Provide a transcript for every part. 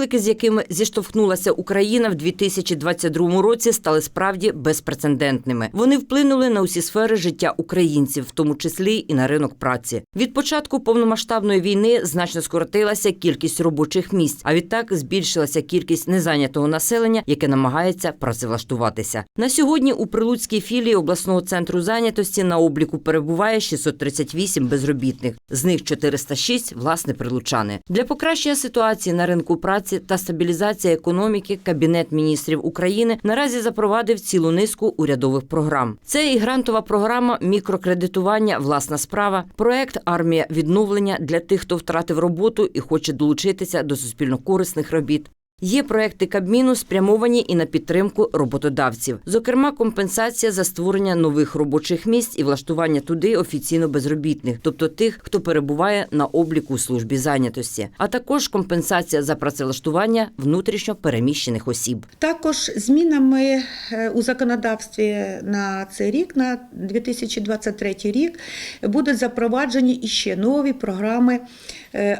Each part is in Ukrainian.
Виклики, з якими зіштовхнулася Україна в 2022 році, стали справді безпрецедентними. Вони вплинули на усі сфери життя українців, в тому числі і на ринок праці. Від початку повномасштабної війни значно скоротилася кількість робочих місць, а відтак збільшилася кількість незайнятого населення, яке намагається працевлаштуватися. На сьогодні у Прилуцькій філії обласного центру зайнятості на обліку перебуває 638 безробітних. З них 406 – власне прилучани. Для покращення ситуації на ринку праці та стабілізації економіки Кабінет міністрів України наразі запровадив цілу низку урядових програм. Це і грантова програма мікрокредитування Власна справа, проект Армія відновлення для тих, хто втратив роботу і хоче долучитися до суспільно-корисних робіт. Є проекти Кабміну спрямовані і на підтримку роботодавців, зокрема, компенсація за створення нових робочих місць і влаштування туди офіційно безробітних, тобто тих, хто перебуває на обліку у службі зайнятості, а також компенсація за працевлаштування внутрішньо переміщених осіб. Також змінами е, у законодавстві на цей рік, на 2023 рік, будуть запроваджені іще нові програми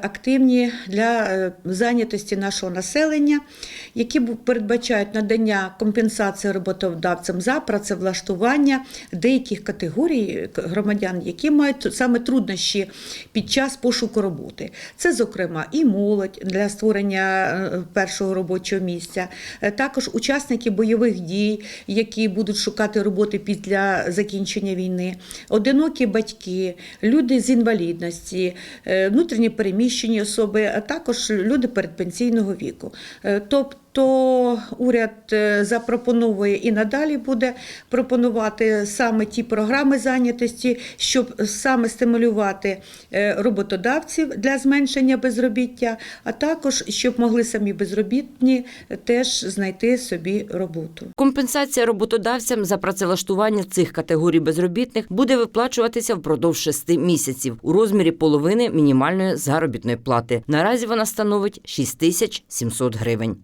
активні для е, зайнятості нашого населення, які передбачають надання компенсації роботодавцям за працевлаштування деяких категорій громадян, які мають саме труднощі під час пошуку роботи. Це, зокрема, і молодь для створення е, першого робочого місця, е, також учасники бойових дій, які будуть шукати роботи після закінчення війни, одинокі батьки, люди з інвалідності, е, внутрішньо переміщені особи, а також люди передпенсійного віку. Е, Тобто уряд е, запропонує і надалі буде пропонувати саме ті програми зайнятості, щоб саме стимулювати е, роботодавців для зменшення безробіття, а також щоб могли самі безробітні теж знайти собі роботу. Компенсація роботодавцям за працевлаштування цих категорій безробітних буде виплачуватися впродовж шести місяців у розмірі половини мінімальної заробітної плати. Наразі вона становить 6700 гривень.